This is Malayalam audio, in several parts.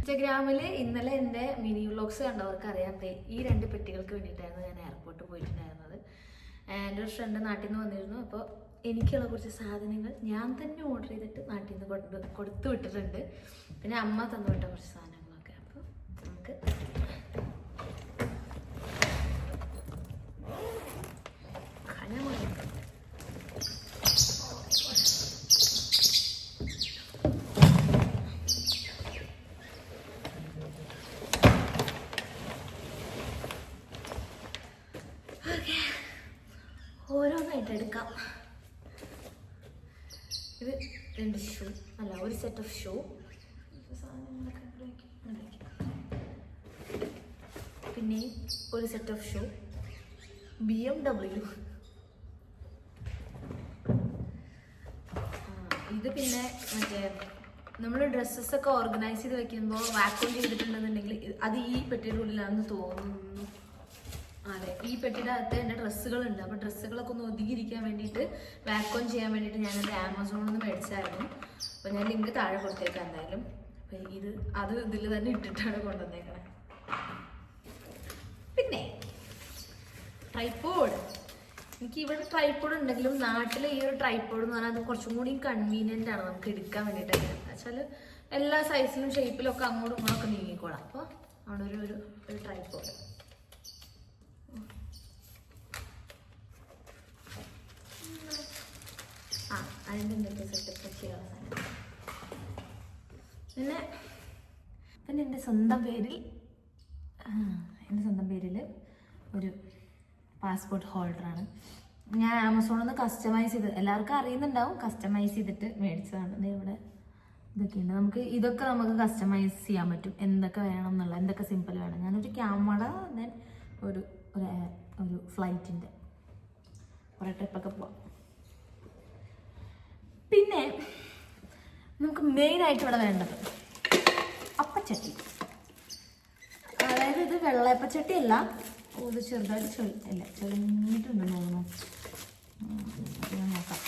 ഇൻസ്റ്റഗ്രാമിൽ ഇന്നലെ എന്റെ മിനി വ്ലോഗ്സ് കണ്ടവർക്ക് അറിയാം ഈ രണ്ട് പെട്ടികൾക്ക് വേണ്ടിയിട്ടായിരുന്നു ഞാൻ എയർപോർട്ടിൽ പോയിട്ടുണ്ടായിരുന്നത്. എന്റെ ഒരു ഫ്രണ്ട് നാട്ടിൽ നിന്ന് വന്നിരുന്നു. അപ്പോൾ എനിക്കുള്ള കുറച്ച് സാധനങ്ങൾ ഞാൻ തന്നെ ഓർഡർ ചെയ്തിട്ട് നാട്ടിൽ നിന്ന് കൊടുത്തു വിട്ടിട്ടുണ്ട്. പിന്നെ അമ്മ തന്നു വിട്ട കുറച്ച് സാധനങ്ങളൊക്കെ. അപ്പോൾ നമുക്ക് രണ്ട് ഷൂ അല്ല ഒരു സെറ്റ് ഓഫ് ഷൂ. പിന്നെ ഒരു set of shoe B M W ഇത് പിന്നെ മറ്റേ നമ്മൾ ഡ്രസ്സസ് ഒക്കെ ഓർഗനൈസ് ചെയ്ത് വെക്കുമ്പോൾ വാക്യൂം ചെയ്തിട്ടുണ്ടെന്നുണ്ടെങ്കിൽ അത് ഈ പെട്ടിയുടെ ഉള്ളിലാണെന്ന് തോന്നുന്നു. അതെ ഈ പെട്ടിയുടെ അകത്ത് എന്റെ ഡ്രസ്സുകളുണ്ട്. അപ്പോൾ ഡ്രസ്സുകളൊക്കെ ഒന്ന് ഒതുങ്ങിയിരിക്കാൻ വേണ്ടിയിട്ട് വാക്വം ചെയ്യാൻ വേണ്ടിയിട്ട് ഞാനത് ആമസോണിൽ നിന്ന് മേടിച്ചായിരുന്നു. അപ്പോൾ ഞാൻ ലിങ്ക് താഴെ കൊടുത്തേക്കാം എന്തായാലും. അപ്പോൾ ഇത് അത് ഇതിൽ തന്നെ ഇട്ടിട്ടാണ് കൊണ്ടുവന്നേക്കണേ. പിന്നെ ട്രൈപ്പോഡ് എനിക്ക് ഇവിടെ ട്രൈപ്പോഡ് ഉണ്ടെങ്കിലും നാട്ടിലെ ഈ ഒരു ട്രൈപ്പോഡ് എന്ന് പറഞ്ഞാൽ അത് കുറച്ചും കൂടി കൺവീനിയന്റ് ആണ് നമുക്ക് എടുക്കാൻ വേണ്ടിയിട്ട്. വെച്ചാൽ എല്ലാ സൈസിലും ഷേപ്പിലും ഒക്കെ അങ്ങോട്ടും ഇങ്ങോട്ടൊക്കെ നീങ്ങിക്കോളാം. അപ്പോൾ അവിടെ ഒരു ഒരു ട്രൈപ്പോഡ് ആ അതിന്റെ എന്തൊക്കെ സെറ്റപ്പ് ചെയ്യാവുന്ന പിന്നെ പിന്നെ എന്റെ സ്വന്തം പേരിൽ എന്റെ സ്വന്തം പേരിൽ ഒരു പാസ്പോർട്ട് ഹോൾഡറാണ്. ഞാൻ ആമസോണിൽ നിന്ന് കസ്റ്റമൈസ് ചെയ്ത് എല്ലാവർക്കും അറിയുന്നുണ്ടാവും കസ്റ്റമൈസ് ചെയ്തിട്ട് മേടിച്ചതാണ്. ഇവിടെ ഇതൊക്കെയുണ്ട്. നമുക്ക് ഇതൊക്കെ നമുക്ക് കസ്റ്റമൈസ് ചെയ്യാൻ പറ്റും. എന്തൊക്കെ വേണം എന്നുള്ള എന്തൊക്കെ സിമ്പിൾ വേണം. ഞാനൊരു ക്യാമറ ദെൻ ഒരു ഒരു ഫ്ലൈറ്റിന്റെ കുറേ ട്രിപ്പൊക്കെ പോവാം. പിന്നെ നമുക്ക് മെയിനായിട്ട് ഇവിടെ വേണ്ടത് അപ്പച്ചട്ടി. അതായത് ഇത് വെള്ളയപ്പച്ചട്ടി അല്ല. ഇത് ചെറുതായിട്ട് അല്ല ചെളിഞ്ഞിട്ടുണ്ടെന്ന് തോന്നുന്നു. നോക്കാം.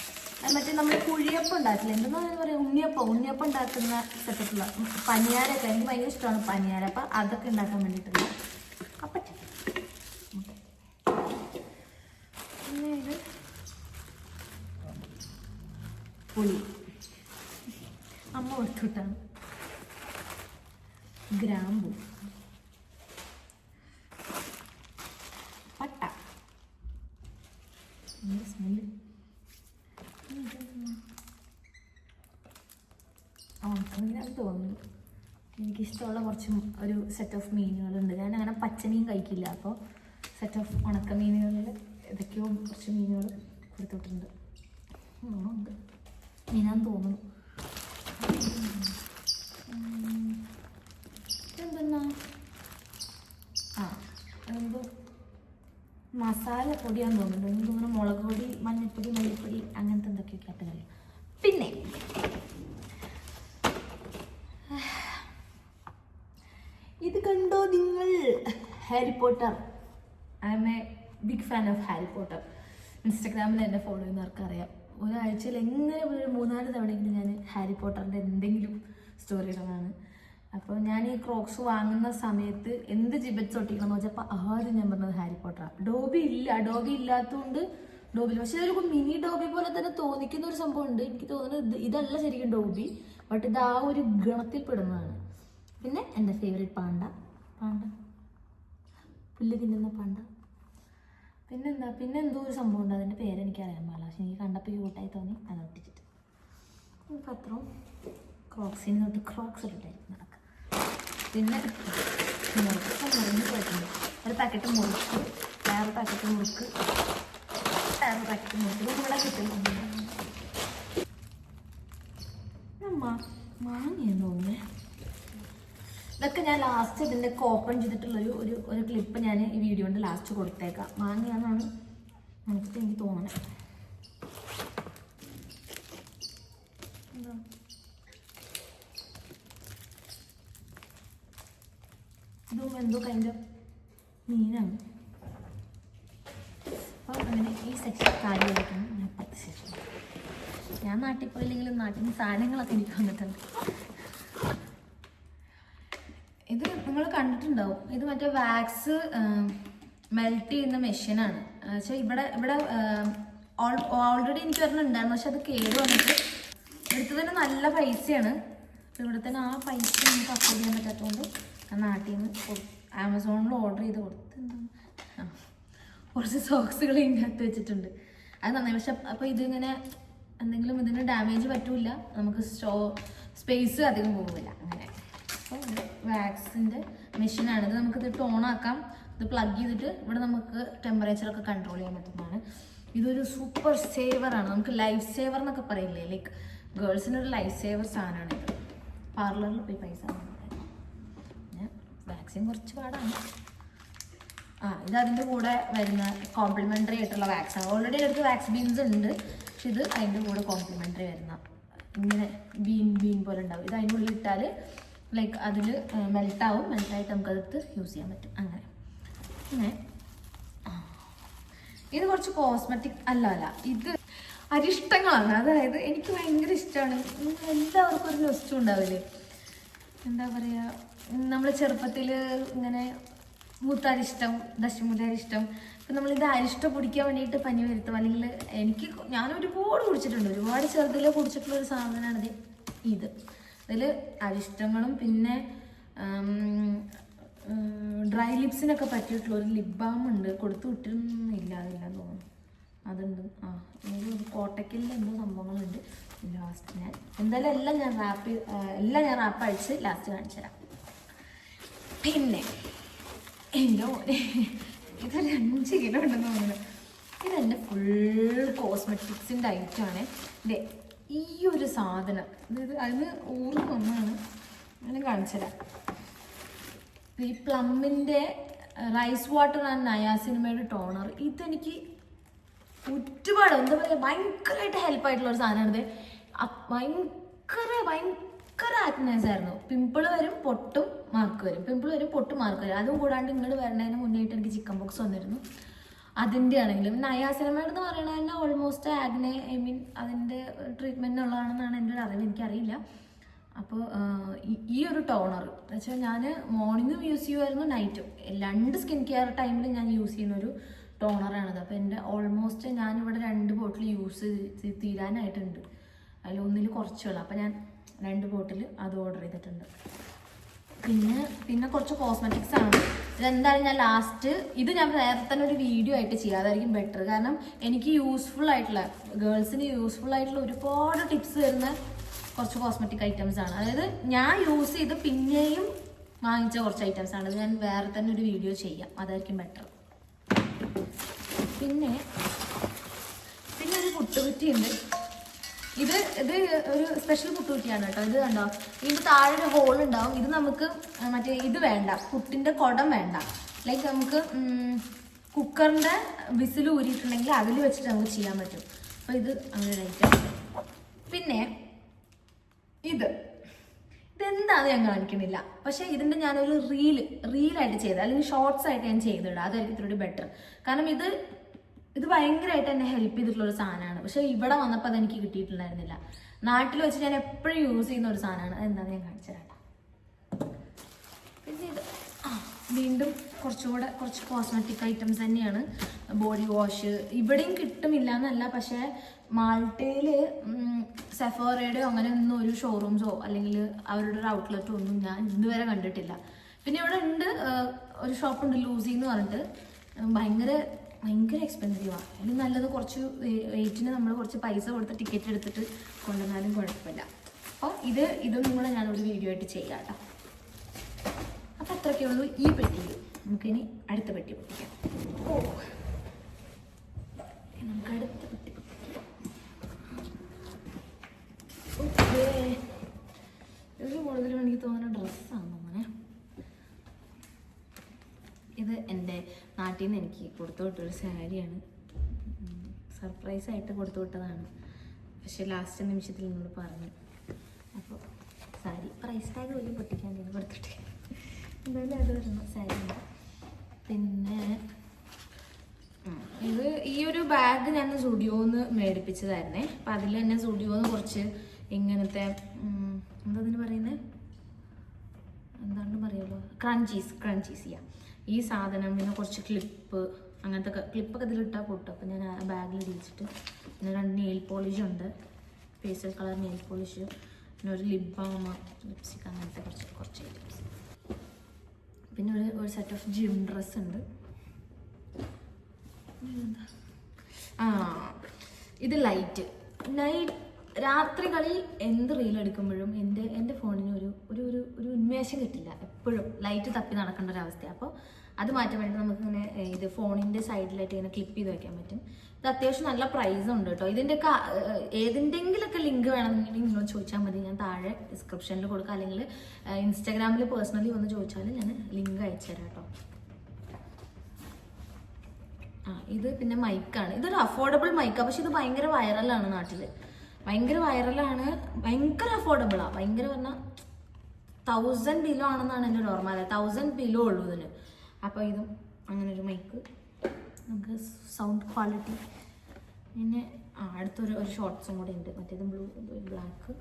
മറ്റേ നമ്മൾ കുഴിയപ്പം ഉണ്ടാക്കില്ല? എന്തെന്നാ പറയുക ഉണ്ണിയപ്പം ഉണ്ണിയപ്പം ഉണ്ടാക്കുന്ന സെറ്റപ്പുള്ള പനിയാരൊക്കെ. എനിക്ക് ഭയങ്കര ഇഷ്ടമാണ് പനിയാര അപ്പം അതൊക്കെ ഉണ്ടാക്കാൻ വേണ്ടിയിട്ടുള്ള അപ്പച്ചട്ടി ഓക്കെ. പിന്നെ ഇത് പുളി അമ്മ കൊടുത്തുവിട്ടാണ് ഗ്രാമ്പു പട്ട സ്മെല്ല് ഉണക്കമീനാന്ന് തോന്നുന്നു. എനിക്കിഷ്ടമുള്ള കുറച്ച് ഒരു സെറ്റ് ഓഫ് മീനുകളുണ്ട്. ഞാൻ അങ്ങനെ പച്ചമീൻ കഴിക്കില്ല. അപ്പോൾ സെറ്റ് ഓഫ് ഉണക്ക മീനുകളിൽ ഏതൊക്കെയോ കുറച്ച് മീനുകൾ കൊടുത്തിട്ടുണ്ട്. ഉണ്ട്. തോന്നുന്നു. മസാല പൊടിയാന്ന് തോന്നുന്നുണ്ട് എനിക്ക് തോന്നുന്നു മുളക് പൊടി മഞ്ഞൾപ്പൊടി മല്ലിപ്പൊടി അങ്ങനത്തെ എന്തൊക്കെയൊക്കെ കട്ടുകളിൽ പിന്നെ ഇത് കണ്ടോ നിങ്ങൾ? Harry Potter I am a big fan of Harry Potter ഇൻസ്റ്റാഗ്രാമിൽ എന്നെ ഫോളോ ചെയ്യുന്നവർക്കറിയാം ഒരാഴ്ചയിൽ എങ്ങനെ ഒരു മൂന്നാൽ തവണയെങ്കിലും ഞാൻ ഹാരി പോട്ടറിന്റെ എന്തെങ്കിലും സ്റ്റോറി ഇടാനാണ് അപ്പോൾ ഞാൻ ഈ ക്രോക്സ് വാങ്ങുന്ന സമയത്ത് എന്ത് ജിബറ്റ്സ് ഒട്ടിക്കണം എന്ന് വെച്ചപ്പോൾ ആദ്യം ഞാൻ പറഞ്ഞത് ഹാരി പോട്ടറാണ് ഡോബി ഇല്ല. ഡോബി ഇല്ലാത്തതുകൊണ്ട് ഡോബി പക്ഷെ ഒരു മിനി ഡോബി പോലെ തന്നെ തോന്നിക്കുന്ന ഒരു സംഭവം ഉണ്ട് എനിക്ക് തോന്നുന്നത് ഇതല്ല ശരിക്കും ഡോബി ബട്ട് ഇത് ആ ഒരു ഗണത്തിൽ പെടുന്നതാണ്. പിന്നെ എന്റെ ഫേവറേറ്റ് പാണ്ട. പാണ്ട. പുല്ല് തിന്നുന്ന പാണ്ട. പിന്നെന്താ? പിന്നെ എന്തോ ഒരു സംഭവം ഉണ്ട്. അതിന്റെ പേര് എനിക്ക് അറിയാൻ പാടില്ല. പക്ഷെ എനിക്ക് കണ്ടപ്പോൾ ക്യൂട്ടായി തോന്നി. അത് ഒട്ടിച്ചിട്ട്. ഇപ്പം അത്രയും ക്രോക്സിന് തൊട്ട് ക്രോക്സ് ഇട്ടിട്ടായിരിക്കും നടക്കുക. പിന്നെ മുറുക്ക് മുറിഞ്ഞ് പോയിട്ടുണ്ട്. ഒരു പാക്കറ്റ് മുറുക്ക് വേറെ പാക്കറ്റ് മുറുക്ക് വേറെ പാക്കറ്റ് മുറുക്ക്. നമ്മളെ ഇവിടെ കിട്ടുന്നുണ്ട് മാങ്ങിയെന്ന് തോന്നുന്നേ. ഇതൊക്കെ ഞാൻ ലാസ്റ്റ് ഇതിന്റെ ഓപ്പൺ ചെയ്തിട്ടുള്ളൊരു ഒരു ഒരു ക്ലിപ്പ് ഞാൻ ഈ വീഡിയോന്റെ ലാസ്റ്റ് കൊടുത്തേക്കാം. വാങ്ങിയാന്നാണ് നമുക്ക് എനിക്ക് തോന്നണേ. ഇതും എന്തോ കൈൻഡ് മീനാണ്. അപ്പോൾ അങ്ങനെ ഈ സെക്ഷൻ കാര്യമായിരിക്കണം ഞാൻ പത്ത് സെക്ഷൻ ഞാൻ നാട്ടിൽ പോയില്ലെങ്കിലും നാട്ടിൽ നിന്ന് സാധനങ്ങളൊക്കെ എനിക്ക് വന്നിട്ടുണ്ട്. നിങ്ങൾ കണ്ടിട്ടുണ്ടാവും. ഇത് മറ്റേ വാക്സ് മെൽറ്റ് ചെയ്യുന്ന മെഷീനാണ് പക്ഷേ ഇവിടെ ഇവിടെ ഓൾറെഡി എനിക്ക് ഒരെണ്ണം ഉണ്ടായിരുന്നു. പക്ഷെ അത് കേട് വന്നിട്ട് എടുത്തതിന് നല്ല പൈസയാണ്. ഇവിടെ തന്നെ ആ പൈസ നമുക്ക് അഫോർഡ് ചെയ്യാൻ പറ്റാത്തതുകൊണ്ട് നാട്ടിൽ നിന്ന് ആമസോണിൽ ഓർഡർ ചെയ്ത് കൊടുത്ത് കുറച്ച് സോക്സുകൾ ഇതിന്റെ അകത്ത് വെച്ചിട്ടുണ്ട്. അത് നന്നായി. പക്ഷെ അപ്പോൾ ഇതിങ്ങനെ എന്തെങ്കിലും ഇതിന് ഡാമേജ് പറ്റില്ല നമുക്ക് സ്റ്റോ സ്പേസ് അധികം പോകില്ല അങ്ങനെ. അപ്പോൾ വാക്സിന്റെ മെഷീനാണ്. ഇത് നമുക്കിത് ടോൺ ആക്കാം ഇത് പ്ലഗ് ചെയ്തിട്ട് ഇവിടെ നമുക്ക് ടെമ്പറേച്ചറൊക്കെ കൺട്രോൾ ചെയ്യാൻ പറ്റുന്നതാണ്. ഇതൊരു സൂപ്പർ സേവറാണ് നമുക്ക് ലൈഫ് സേവർ എന്നൊക്കെ പറയില്ലേ? ലൈക്ക് ഗേൾസിന് ഒരു ലൈഫ് സേവർ സാധനമാണ് ഇത്. പാർലറിൽ പോയി പൈസ വാക്സിൻ കുറച്ച് പാടാണ്. ആ ഇത് അതിന്റെ കൂടെ വരുന്ന കോംപ്ലിമെന്ററി ആയിട്ടുള്ള വാക്സിൻ ഓൾറെഡി അടുത്ത് വാക്സ് ബീൻസ് ഉണ്ട്. പക്ഷെ ഇത് അതിന്റെ കൂടെ കോംപ്ലിമെന്ററി വരുന്ന ഇങ്ങനെ ബീൻ ബീൻ പോലെ ഉണ്ടാവും. ഇത് അതിന്റെ ഉള്ളിൽ ഇട്ടാൽ ലൈക്ക് അതിൽ മെൽട്ടാവും മെൽട്ടായിട്ട് നമുക്കതെടുത്ത് യൂസ് ചെയ്യാൻ പറ്റും. അങ്ങനെ. ആ. ഇത് കുറച്ച് കോസ്മെറ്റിക് അല്ല അല്ല. ഇത് അരിഷ്ടങ്ങളാണ്. അതായത് എനിക്ക് ഭയങ്കര ഇഷ്ടമാണ് എല്ലാവർക്കും ഒരു നൊസ്റ്റും ഉണ്ടാവില്ലേ? എന്താ പറയുക നമ്മൾ ചെറുപ്പത്തിൽ ഇങ്ങനെ മൂത്താരിഷ്ടം ദശമൂലാരിഷ്ടം ഇപ്പം നമ്മളിത് അരിഷ്ടം കുടിക്കാൻ വേണ്ടിയിട്ട് പനി വരുത്തും. അല്ലെങ്കിൽ എനിക്ക് ഞാൻ ഒരുപാട് കുടിച്ചിട്ടുണ്ട്. ഒരുപാട് ചെറുതിൽ കുടിച്ചിട്ടുള്ള ഒരു സാധനമാണ് ഇത് ഇത്. അതിൽ അരിഷ്ടങ്ങളും പിന്നെ ഡ്രൈ ലിപ്സിനൊക്കെ പറ്റിയിട്ടുള്ള ഒരു ലിപ് ബാം ഉണ്ട്. കൊടുത്തു വിട്ടിരുന്നില്ല അതില്ല തോന്നുന്നു. അതുണ്ട്. ആ ഒരു കോട്ടയ്ക്കലിന്റെ എന്തോ സംഭവങ്ങളുണ്ട്. ലാസ്റ്റ് ഞാൻ എന്തായാലും എല്ലാം ഞാൻ റാപ്പ് എല്ലാം ഞാൻ റാപ്പ് അഴിച്ച് ലാസ്റ്റ് കാണിച്ചു തരാം. പിന്നെ എന്റെ ഇതൊരു അഞ്ച് കിലോ ഉണ്ടെന്ന് തോന്നുന്നു. ഇതെന്റെ ഫുൾ കോസ്മെറ്റിക്സിന്റെ ഐറ്റമാണ് ഇതേ ഈ ഒരു സാധനം. അതായത് അതിന് ഊർന്ന് ഒന്നാണ് അങ്ങനെ കാണിച്ചുതരാം ഈ പ്ലമ്മിന്റെ റൈസ് വാട്ടർ ആൻഡ് നയാസിനിമയുടെ ടോണർ. ഇതെനിക്ക് ഒരുപാട് എന്താ പറയുക ഭയങ്കരമായിട്ട് ഹെൽപ്പ് ആയിട്ടുള്ള ഒരു സാധനമാണിത് ഭയങ്കര ഭയങ്കര ആക്നൈസ് ആയിരുന്നു. പിമ്പിൾ വരും പൊട്ടും മാർക്ക് വരും. പിമ്പിൾ വരും പൊട്ടും മാർക്ക് വരും. അതും കൂടാണ്ട് ഇങ്ങോട്ട് വരണതിന് മുന്നേയിട്ട് എനിക്ക് ചിക്കൻ ബോക്സ് വന്നിരുന്നു. അതിന്റെ ആണെങ്കിലും നയാസിനമേഡ് എന്ന് പറയുന്നത് തന്നെ ഓൾമോസ്റ്റ് ആഗ്നെ ഐ മീൻ അതിന്റെ ട്രീറ്റ്മെന്റിനുള്ളതാണെന്നാണ് എന്റെ ഒരു അറിവ് എനിക്കറിയില്ല. അപ്പോൾ ഈ ഒരു ടോണർ എന്ന് വെച്ചാൽ ഞാൻ മോർണിംഗും യൂസ് ചെയ്യുമായിരുന്നു നൈറ്റും രണ്ട് സ്കിൻ കെയർ ടൈമിൽ ഞാൻ യൂസ് ചെയ്യുന്ന ഒരു ടോണറാണത് അപ്പോൾ എന്റെ ഓൾമോസ്റ്റ് ഞാനിവിടെ രണ്ട് ബോട്ടിൽ യൂസ് തീരാനായിട്ടുണ്ട്. അതിൽ ഒന്നിൽ കുറച്ചുള്ളൂ അപ്പോൾ ഞാൻ രണ്ട് ബോട്ടിൽ അത് ഓർഡർ ചെയ്തിട്ടുണ്ട്. പിന്നെ പിന്നെ കുറച്ച് കോസ്മെറ്റിക്സ് ആണ്. ഇതെന്തായാലും ഞാൻ ലാസ്റ്റ് ഇത് ഞാൻ നേരത്തെ തന്നെ ഒരു വീഡിയോ ആയിട്ട് ചെയ്യാം. അതായിരിക്കും ബെറ്റർ കാരണം എനിക്ക് യൂസ്ഫുൾ ആയിട്ടുള്ള ഗേൾസിന് യൂസ്ഫുൾ ആയിട്ടുള്ള ഒരുപാട് ടിപ്സ് തരുന്ന കുറച്ച് കോസ്മെറ്റിക് ഐറ്റംസ് ആണ്. അതായത് ഞാൻ യൂസ് ചെയ്ത് പിന്നെയും വാങ്ങിച്ച കുറച്ച് ഐറ്റംസ് ആണ്. ഞാൻ വേറെ തന്നെ ഒരു വീഡിയോ ചെയ്യാം. അതായിരിക്കും ബെറ്റർ പിന്നെ പിന്നെ ഒരു പുട്ടുകുറ്റിയുണ്ട് ഇത് ഇത് ഒരു സ്പെഷ്യൽ പുട്ടുകുറ്റിയാണ് കേട്ടോ. ഇത് കണ്ടോ? ഇതിന്റെ താഴെ ഒരു ഹോൾ ഉണ്ടാവും. ഇത് നമുക്ക് മറ്റേ ഇത് വേണ്ട. പുട്ടിന്റെ കുടം വേണ്ട. ലൈക്ക് നമുക്ക് കുക്കറിന്റെ വിസിൽ ഊരിയിട്ടുണ്ടെങ്കിൽ അതിൽ വെച്ചിട്ട് നമുക്ക് ചെയ്യാൻ പറ്റും. അപ്പൊ ഇത് അങ്ങനെ കഴിക്കാം. പിന്നെ ഇത്. ഇതെന്താന്ന് ഞാൻ കാണിക്കണില്ല പക്ഷെ ഇതിന്റെ ഞാനൊരു റീൽ റീലായിട്ട് ചെയ്ത് അല്ലെങ്കിൽ ഷോർട്സ് ആയിട്ട് ഞാൻ ചെയ്തിടാം. അതായിരിക്കും ഇത്തിരി ബെറ്റർ കാരണം ഇത് ഇത് ഭയങ്കരമായിട്ട് എന്നെ ഹെൽപ്പ് ചെയ്തിട്ടുള്ള ഒരു സാധനമാണ്. പക്ഷെ ഇവിടെ വന്നപ്പോൾ അതെനിക്ക് കിട്ടിയിട്ടുണ്ടായിരുന്നില്ല. നാട്ടിൽ വെച്ച് ഞാൻ എപ്പോഴും യൂസ് ചെയ്യുന്ന ഒരു സാധനമാണ്. അതെന്താന്ന് ഞാൻ കാണിച്ചു പിന്നെ ഇത് വീണ്ടും കുറച്ചുകൂടെ കുറച്ച് കോസ്മെറ്റിക് ഐറ്റംസ് തന്നെയാണ്. ബോഡി വാഷ് ഇവിടെയും കിട്ടുമില്ല എന്നല്ല പക്ഷേ മാൾട്ടയിൽ സെഫോറയുടെയോ അങ്ങനെ ഒന്നും ഒരു ഷോറൂംസോ അല്ലെങ്കിൽ അവരുടെ ഒരു ഔട്ട്ലെറ്റോ ഒന്നും ഞാൻ ഇതുവരെ കണ്ടിട്ടില്ല. പിന്നെ ഇവിടെ ഉണ്ട് ഒരു ഷോപ്പുണ്ട് ലൂസി എന്ന് പറഞ്ഞിട്ട്. ഭയങ്കര ഭയങ്കര എക്സ്പെൻസീവാണ് അതിന് നല്ലത് കുറച്ച് വെയിറ്റിന് നമ്മൾ കുറച്ച് പൈസ കൊടുത്ത് ടിക്കറ്റ് എടുത്തിട്ട് കൊണ്ടുവന്നാലും കുഴപ്പമില്ല. അപ്പോൾ ഇത് ഇതും കൂടെ ഞാനൊരു വീഡിയോ ആയിട്ട് ചെയ്യാം കേട്ടോ. അപ്പം അത്രയൊക്കെ ഉള്ളൂ ഈ പെട്ടിയിൽ നമുക്കിനി അടുത്ത പെട്ടി പൊട്ടിക്കാം. ഓ. നമുക്ക് അടുത്ത പെട്ടി പൊട്ടിക്കാം. ഓക്കേ. ഇതിൽ കൂടുതലും എനിക്ക് തോന്നുന്ന ഡ്രസ്സാണ് അങ്ങനെ ഇത് എന്റെ നാട്ടിൽ നിന്ന് എനിക്ക് കൊടുത്തു വിട്ടൊരു സാരിയാണ്. സർപ്രൈസ് ആയിട്ട് കൊടുത്തു വിട്ടതാണ് പക്ഷെ ലാസ്റ്റ് നിമിഷത്തിൽ എന്നോട് പറഞ്ഞു. അപ്പോൾ സാരി പ്രൈസ് ടാഗ് വലിയ പൊട്ടിക്കാൻ ഞാൻ കൊടുത്തിട്ട് എന്തായാലും അത് വരുന്ന സാരി പിന്നെ ഇത് ഈ ഒരു ബാഗ് ഞാൻ സ്റ്റുഡിയോന്ന് മേടിപ്പിച്ചതായിരുന്നേ. അപ്പം അതിൽ തന്നെ സ്റ്റുഡിയോന്ന് കുറച്ച് ഇങ്ങനത്തെ എന്താ ഇതിന് പറയുന്നത് എന്താണ്ട് പറയുമല്ലോ ക്രഞ്ചീസ് ക്രഞ്ചീസ് ചെയ്യാം ഈ സാധനം പിന്നെ കുറച്ച് ക്ലിപ്പ് അങ്ങനത്തെ ക്ലിപ്പൊക്കെ ഇതിലിട്ടാൽ പൊട്ടും. അപ്പോൾ ഞാൻ ബാഗിൽ ഇടിച്ചിട്ട് പിന്നെ രണ്ട് നെയിൽ പോളിഷ് ഉണ്ട്. പേസ്റ്റൽ കളർ നെയിൽ പോളിഷ് പിന്നെ ഒരു ലിപ് ബാം ലിപ്സ്റ്റിക് അങ്ങനത്തെ കുറച്ച് കുറച്ച് ഐറ്റംസ് പിന്നെ ഒരു ഒരു സെറ്റ് ഓഫ് ജിം ഡ്രസ് ഉണ്ട്? ആ ഇത് ലൈറ്റ് നൈറ്റ് രാത്രികളിൽ എന്ത് റീൽ എടുക്കുമ്പോഴും എന്റെ എന്റെ ഫോണിന് ഒരു ഒരു ഒരു ഒരു ഉന്മേഷം കിട്ടില്ല. എപ്പോഴും ലൈറ്റ് തപ്പി നടക്കേണ്ട ഒരു അവസ്ഥയാണ് അപ്പോൾ അത് മാറ്റാൻ വേണ്ടി നമുക്കിങ്ങനെ ഇത് ഫോണിന്റെ സൈഡിലായിട്ട് ഇങ്ങനെ ക്ലിപ്പ് ചെയ്ത് വെക്കാൻ പറ്റും. ഇത് അത്യാവശ്യം നല്ല പ്രൈസ് ഉണ്ട് കേട്ടോ. ഇതിന്റെയൊക്കെ ഏതിന്റെങ്കിലൊക്കെ ലിങ്ക് വേണമെന്നുണ്ടെങ്കിൽ നിങ്ങൾ ചോദിച്ചാൽ മതി. ഞാൻ താഴെ ഡിസ്ക്രിപ്ഷനിൽ കൊടുക്കാം. അല്ലെങ്കിൽ ഇൻസ്റ്റാഗ്രാമിൽ പേഴ്സണലി വന്ന് ചോദിച്ചാൽ ഞാൻ ലിങ്ക് അയച്ചു തരാം കേട്ടോ. ആ ഇത് പിന്നെ മൈക്കാണ് ഇതൊരു അഫോർഡബിൾ മൈക്കാണ് പക്ഷെ ഇത് ഭയങ്കര വൈറലാണ് നാട്ടിൽ ഭയങ്കര വൈറലാണ്. ഭയങ്കര അഫോർഡബിളാണ് ഭയങ്കര പറഞ്ഞാൽ തൗസൻഡ് ബിലോ ആണെന്നാണ് എന്റെ ഓർമ്മ. അതെ തൗസൻഡ് ബിലോ ഉള്ളൂ ഇതിന് അപ്പോൾ ഇതും അങ്ങനെ ഒരു മൈക്ക് നമുക്ക് സൗണ്ട് ക്വാളിറ്റി പിന്നെ ആ അടുത്തൊരു ഒരു ഷോർട്ട്സും കൂടെ ഉണ്ട്. മറ്റേതും ബ്ലൂ ബ്ലാക്ക്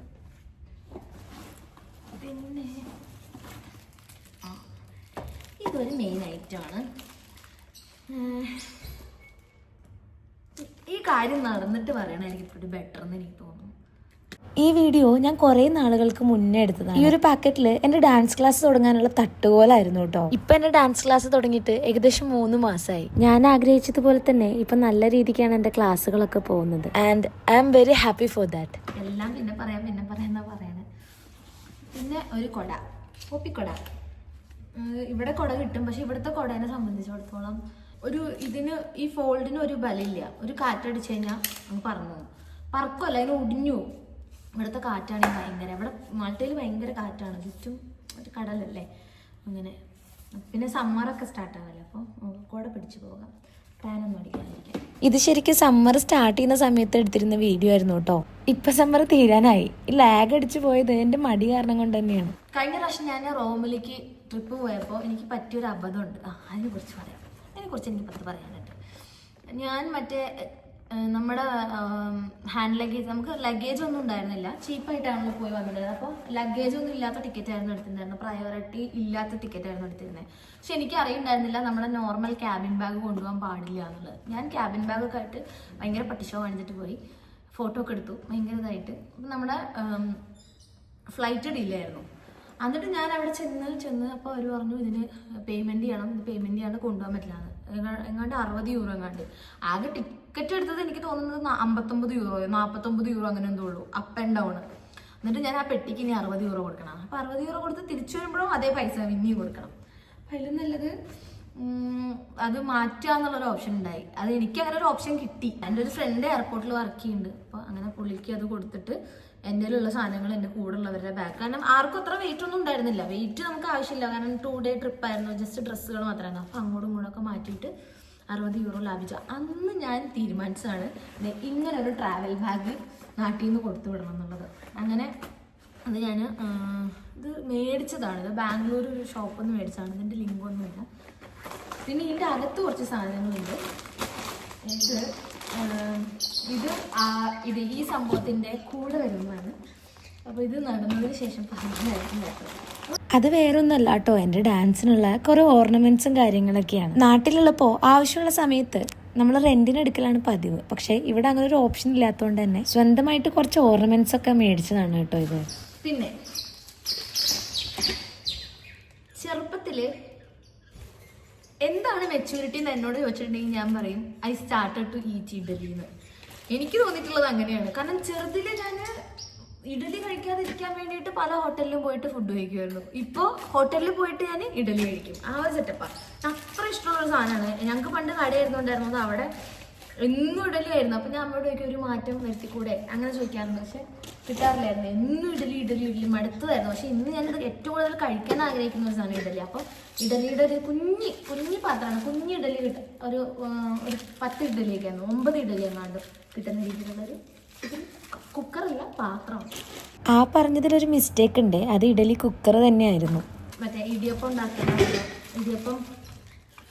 പിന്നെ ആ ഇതൊരു മെയിൻ ഐറ്റമാണ് ഈ കാര്യം നടന്നിട്ട് പറയണമായിരിക്കും ഇപ്പോഴും ബെറ്റർ എന്ന് എനിക്ക് തോന്നുന്നു. ഈ വീഡിയോ ഞാൻ കുറേ നാളുകൾക്ക് മുന്നേ എടുത്തതാണ്. ഈ ഒരു പാക്കറ്റിൽ എന്റെ ഡാൻസ് ക്ലാസ് തുടങ്ങാനുള്ള തട്ടുകോലായിരുന്നു കേട്ടോ. ഇപ്പൊ എന്റെ ഡാൻസ് ക്ലാസ് തുടങ്ങിയിട്ട് ഏകദേശം മൂന്ന് മാസമായി. ഞാൻ ആഗ്രഹിച്ചതുപോലെ തന്നെ ഇപ്പൊ നല്ല രീതിക്കാണ് എന്റെ ക്ലാസ്സുകളൊക്കെ പോകുന്നത്. And I am very happy for that എല്ലാം പിന്നെ പറയാം പിന്നെ പറയാന്നാ പറയണേ. പിന്നെ ഒരു കൊട കൊട ഇവിടെ കൊട കിട്ടും പക്ഷെ ഇവിടുത്തെ കൊടേനെ സംബന്ധിച്ചിടത്തോളം ഒരു ഇതിന് ഈ ഫോൾഡിന് ഒരു ബലമില്ല. ഒരു കാറ്റടിച്ചു കഴിഞ്ഞാൽ അങ്ങ് പറന്നു പറക്കുമല്ല അതിന് ഒടിഞ്ഞു പോകും. ഇവിടുത്തെ കാറ്റാണെങ്കിൽ ഭയങ്കര. ഇവിടെ മാൾട്ടയിൽ ഭയങ്കര കാറ്റാണ്. ചുറ്റും ഒരു കടലല്ലേ? അങ്ങനെ. പിന്നെ സമ്മറൊക്കെ സ്റ്റാർട്ട് ആവല്ലേ അപ്പോൾ കൂടെ പിടിച്ചു പോകാം. ഫാനൊന്നും അടിക്കാതിരിക്കാൻ. ഇത് ശരിക്കും സമ്മർ സ്റ്റാർട്ട് ചെയ്യുന്ന സമയത്ത് എടുത്തിരുന്ന വീഡിയോ ആയിരുന്നു കേട്ടോ. ഇപ്പൊ സമ്മർ തീരാനായി. ലാഗ് അടിച്ചു പോയത് എന്റെ മടി കാരണം കൊണ്ട് തന്നെയാണ്. കഴിഞ്ഞ പ്രാവശ്യം ഞാൻ റോമിലേക്ക് ട്രിപ്പ് പോയപ്പോൾ എനിക്ക് പറ്റിയൊരു അബദ്ധമുണ്ട്. ആ അതിനെ കുറിച്ച് പറയാം. അതിനെ കുറിച്ച് എനിക്ക് പത്ത് പറയാനുണ്ട്. ഞാൻ മറ്റേ നമ്മുടെ ഹാൻഡ് ലഗേജ് നമുക്ക് ലഗേജ് ഒന്നും ഉണ്ടായിരുന്നില്ല. ചീപ്പായിട്ടാണല്ലോ പോയി വന്നിട്ടുള്ളത് അപ്പോൾ ലഗേജ് ഒന്നും ഇല്ലാത്ത ടിക്കറ്റ് ആയിരുന്നു എടുത്തിട്ടുണ്ടായിരുന്നത്. പ്രയോറിറ്റി ഇല്ലാത്ത ടിക്കറ്റ് ആയിരുന്നു എടുത്തിരുന്നത്. പക്ഷെ എനിക്ക് അറിയുണ്ടായിരുന്നില്ല നമ്മുടെ നോർമൽ ക്യാബിൻ ബാഗ് കൊണ്ടുപോകാൻ പാടില്ല എന്നുള്ളത്. ഞാൻ ക്യാബിൻ ബാഗൊക്കെ ആയിട്ട് ഭയങ്കര പട്ടിഷോ കാണിച്ചിട്ട് പോയി. ഫോട്ടോ ഒക്കെ എടുത്തു. ഭയങ്കര ഇതായിട്ട് അപ്പം നമ്മുടെ ഫ്ലൈറ്റ് ഡിലേ ആയിരുന്നു എന്നിട്ട് ഞാൻ അവിടെ ചെന്ന് ചെന്ന് അപ്പോൾ അവർ പറഞ്ഞു ഇതിന് പേയ്മെന്റ് ചെയ്യണം. ഇത് പേയ്മെന്റ് ചെയ്യാണ്ട് കൊണ്ടുപോകാൻ പറ്റില്ല എങ്ങാണ്ട് അറുപത് യൂറോ എങ്ങാണ്ട്. ആകെ ടിക്കറ്റ് എടുത്തത് എനിക്ക് തോന്നുന്നത് അമ്പത്തൊമ്പത് യൂറോ നാൽപ്പത്തൊമ്പത് യൂറോ അങ്ങനെ എന്തോ ഉള്ളൂ. അപ്പ് ആൻഡ് ഡൗൺ എന്നിട്ട് ഞാൻ ആ പെട്ടിക്ക് ഇനി അറുപത് യൂറോ കൊടുക്കണം. അപ്പോൾ അറുപത് യൂറോ കൊടുത്ത് തിരിച്ചു വരുമ്പോഴും അതേ പൈസ ഇനിയും കൊടുക്കണം. അപ്പം അതിലും നല്ലത് അത് മാറ്റുക എന്നുള്ളൊരു ഓപ്ഷൻ ഉണ്ടായി. അത് എനിക്ക് അങ്ങനെ ഒരു ഓപ്ഷൻ കിട്ടി. എന്റെ ഒരു ഫ്രണ്ട് എയർപോർട്ടിൽ വർക്ക് ചെയ്യുന്നുണ്ട്. അപ്പോൾ അങ്ങനെ പുള്ളിക്ക് അത് കൊടുത്തിട്ട് എന്റെ ഉള്ള സാധനങ്ങൾ എന്റെ കൂടെ ഉള്ളവരുടെ ബാഗ് കാരണം ആർക്കും അത്ര വെയിറ്റ് ഒന്നും ഉണ്ടായിരുന്നില്ല. വെയിറ്റ് നമുക്ക് ആവശ്യമില്ല. കാരണം ടു ഡേ ട്രിപ്പ് ആയിരുന്നു. ജസ്റ്റ് ഡ്രസ്സുകൾ മാത്രമായിരുന്നു അപ്പോൾ അങ്ങോട്ടും ഇങ്ങോട്ടൊക്കെ മാറ്റിയിട്ട് അറുപത് യൂറോ ലാഭിച്ചു. അന്ന് ഞാൻ തീരുമാനിച്ചതാണ് ഇങ്ങനെ ഒരു ട്രാവൽ ബാഗ് നാട്ടിൽ നിന്ന് കൊടുത്തു വിടണം എന്നുള്ളത്. അങ്ങനെ അത് ഞാൻ ഇത് മേടിച്ചതാണ്. ഇത് ബാംഗ്ലൂർ ഒരു ഷോപ്പിൽ നിന്ന് മേടിച്ചതാണ്. ഇതിന്റെ ലിങ്കൊന്നുമില്ല പിന്നെ ഇതിന്റെ അകത്ത് കുറച്ച് സാധനങ്ങളുണ്ട്. ഇത് ഇത് ആ ഇത് ഈ സംഭവത്തിന്റെ കൂടെ വരുന്നതാണ്. അപ്പോൾ ഇത് നടന്നതിന് ശേഷം പറഞ്ഞതായിരിക്കും കേട്ടോ. അത് വേറൊന്നല്ല കേട്ടോ എന്റെ ഡാൻസിനുള്ള കുറേ ഓർണമെന്റ്സും കാര്യങ്ങളൊക്കെയാണ്. നാട്ടിലുള്ളപ്പോൾ ആവശ്യമുള്ള സമയത്ത് നമ്മൾ റെന്റിന് എടുക്കലാണ് പതിവ്. പക്ഷേ ഇവിടെ അങ്ങനെ ഒരു ഓപ്ഷൻ ഇല്ലാത്തതുകൊണ്ട് തന്നെ സ്വന്തമായിട്ട് കുറച്ച് ഓർണമെന്റ്സ് ഒക്കെ മേടിച്ചതാണ് കേട്ടോ ഇത്. പിന്നെ ചെറുപ്പത്തിൽ എന്താണ് മെച്യൂരിറ്റി എന്ന് എന്നോട് ചോദിച്ചിട്ടുണ്ടെങ്കിൽ ഞാൻ പറയും I started to eat idli എന്ന്. എനിക്ക് തോന്നിയിട്ടുള്ളത് അങ്ങനെയാണ്. കാരണം ചെറുതിൽ ഞാൻ ഇഡലി കഴിക്കാതിരിക്കാൻ വേണ്ടിയിട്ട് പല ഹോട്ടലിലും പോയിട്ട് ഫുഡ് കഴിക്കുമായിരുന്നു. ഇപ്പോൾ ഹോട്ടലിൽ പോയിട്ട് ഞാൻ ഇഡലി കഴിക്കും. ആ ഒരു സെറ്റപ്പാണ് അത്ര ഇഷ്ടമുള്ള സാധനമാണ്. ഞങ്ങൾക്ക് പണ്ട് കടയായിരുന്നുണ്ടായിരുന്നത് അവിടെ എന്നും ഇഡലി ആയിരുന്നു. അപ്പം ഞാൻ അമ്മയോട് ഒരു മാറ്റം വരുത്തിക്കൂടെ? അങ്ങനെ ചോദിക്കാറുണ്ട്. പക്ഷെ കിട്ടാറില്ലായിരുന്നു. എന്നും ഇഡലി ഇഡലി ഇഡലി മടുത്തതായിരുന്നു. പക്ഷെ ഇന്ന് ഞാനിത് ഏറ്റവും കൂടുതൽ കഴിക്കാൻ ആഗ്രഹിക്കുന്ന ഒരു സാധനം ഇഡലി. അപ്പം ഇഡലിയുടെ ഒരു കുഞ്ഞി കുഞ്ഞി പാത്രമാണ്. കുഞ്ഞി ഇഡലി കിട്ടും ഒരു ഒരു പത്ത് ഇഡലിയൊക്കെ ആയിരുന്നു ഒമ്പത് ഇഡലി എങ്ങാണ്ട് കിട്ടുന്ന രീതിയിലുള്ളൊരു കുക്കറല്ല പാത്രം. ആ പറഞ്ഞതിലൊരു മിസ്റ്റേക്ക് ഉണ്ട്. അത് ഇഡലി കുക്കർ തന്നെയായിരുന്നു. മറ്റേ ഇടിയപ്പം ഉണ്ടാക്കുന്ന ഇടിയപ്പം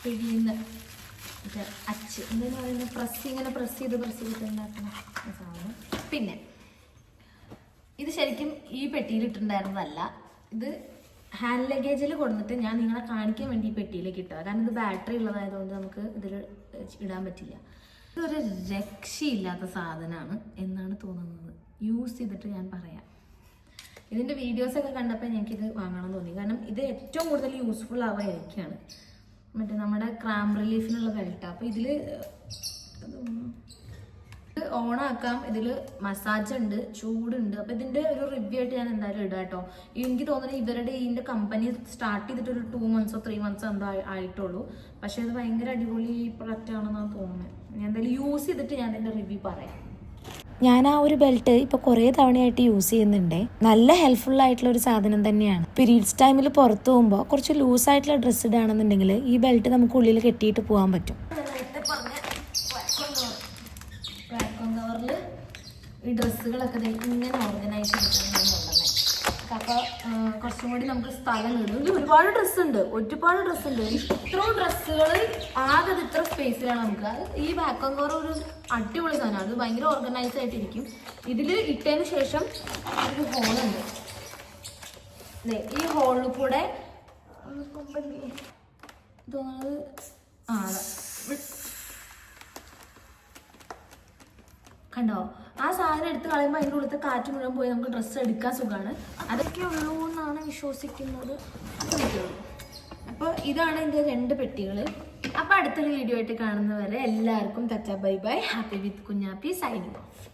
പിഴിയുന്ന മറ്റേ അച്ച് എന്തെന്ന് പറയുന്നത് പ്രസ് ഇങ്ങനെ പ്രസ് ചെയ്ത് പ്രസ് ചെയ്തിട്ട് ഉണ്ടാക്കുന്ന സാധനം. പിന്നെ ഇത് ശരിക്കും ഈ പെട്ടിയിൽ ഇട്ടിട്ടുണ്ടായിരുന്നതല്ല ഇത് ഹാൻഡ് ലഗേജിൽ കൊടുത്തിട്ട് ഞാൻ നിങ്ങളെ കാണിക്കാൻ വേണ്ടി ഈ പെട്ടിയിലേക്ക് ഇട്ടതാണ് കാരണം ഇത് ബാറ്ററി ഉള്ളതായതുകൊണ്ട് നമുക്ക് ഇതിൽ ഇടാൻ പറ്റില്ല. ഇതൊരു രക്ഷയില്ലാത്ത സാധനമാണ് എന്നാണ് തോന്നുന്നത്. യൂസ് ചെയ്തിട്ട് ഞാൻ പറയാം. ഇതിന്റെ വീഡിയോസൊക്കെ കണ്ടപ്പോൾ എനിക്കിത് വാങ്ങണം തോന്നി. കാരണം ഇത് ഏറ്റവും കൂടുതൽ യൂസ്ഫുൾ ആവുക എനിക്കാണ്. മറ്റേ നമ്മുടെ ക്രാം റിലീഫിനുള്ള ബെൽറ്റാണ് അപ്പോൾ ഇതിൽ ഓണാക്കാം. ഇതിൽ മസാജ് ഉണ്ട് ചൂടുണ്ട്. അപ്പോൾ ഇതിന്റെ ഒരു റിവ്യൂ ആയിട്ട് ഞാൻ എന്തായാലും ഇടാം കേട്ടോ എനിക്ക് തോന്നുന്നത് ഇവരുടെ ഇതിന്റെ കമ്പനി സ്റ്റാർട്ട് ചെയ്തിട്ട് ഒരു ടു മന്ത്സോ ത്രീ മന്ത്സോ എന്തോ ആയി- ആയിട്ടുള്ളൂ. പക്ഷേ ഇത് ഭയങ്കര അടിപൊളി പ്രൊഡക്റ്റ് ആണെന്നാണ് തോന്നുന്നത്. ഞാൻ എന്തായാലും യൂസ് ചെയ്തിട്ട് ഞാൻ ഇതിന്റെ റിവ്യൂ പറയാം. ഞാൻ ആ ഒരു ബെൽറ്റ് ഇപ്പൊ കുറെ തവണയായിട്ട് യൂസ് ചെയ്യുന്നുണ്ട്. നല്ല ഹെൽപ്ഫുൾ ആയിട്ടുള്ള ഒരു സാധനം തന്നെയാണ്. പീരീഡ്സ് ടൈമിൽ പുറത്തു പോകുമ്പോൾ കുറച്ച് ലൂസ് ആയിട്ടുള്ള ഡ്രസ്സ് ഇടാണെന്നുണ്ടെങ്കിൽ ഈ ബെൽറ്റ് നമുക്ക് ഉള്ളിൽ കെട്ടിയിട്ട് പോകാൻ പറ്റും ഞാൻ നേരത്തെ പറഞ്ഞ വാക്വം കവറിൽ ഈ ഡ്രസ്സുകളൊക്കെ ഇങ്ങനെ ഓർഗനൈസ് ചെയ്തിട്ടാണ് കൊണ്ടുവന്നത് അപ്പോൾ കുറച്ചും കൂടി നമുക്ക് സ്ഥലം കിട്ടും. ഇതിൽ ഒരുപാട് ഡ്രസ്സ് ഉണ്ട്. ഒരുപാട് ഡ്രസ്സ് ഉണ്ട്. ഇത്രയും ഡ്രസ്സുകൾ ആകെ ഇത് ഇത്ര സ്പേസിലാണ് നമുക്ക്. അത് ഈ ബാക്കം കവർ ഒരു അടിപൊളി സാധനമാണ്. അത് ഭയങ്കര ഓർഗനൈസ് ആയിട്ടിരിക്കും. ഇതിൽ ഇട്ടതിന് ശേഷം ഒരു ഹോളുണ്ട് ഈ ഹോളിൽ കൂടെ ആ കണ്ടോ? ആ സാധനം എടുത്ത് കളയുമ്പോൾ അതിന്റെ ഉള്ളത്തെ കാറ്റ് മുഴുവൻ പോയി നമുക്ക് ഡ്രസ്സ് എടുക്കാൻ സുഖമാണ്. അതൊക്കെ ഉള്ളൂ എന്നാണ് വിശ്വസിക്കുന്നത്. അപ്പോൾ ഇതാണ് എന്റെ രണ്ട് പെട്ടികൾ അപ്പോൾ അടുത്തൊരു വീഡിയോ ആയിട്ട് കാണുന്നവരെ എല്ലാവർക്കും തച്ച bye bye. Happy with Kunjappi signing off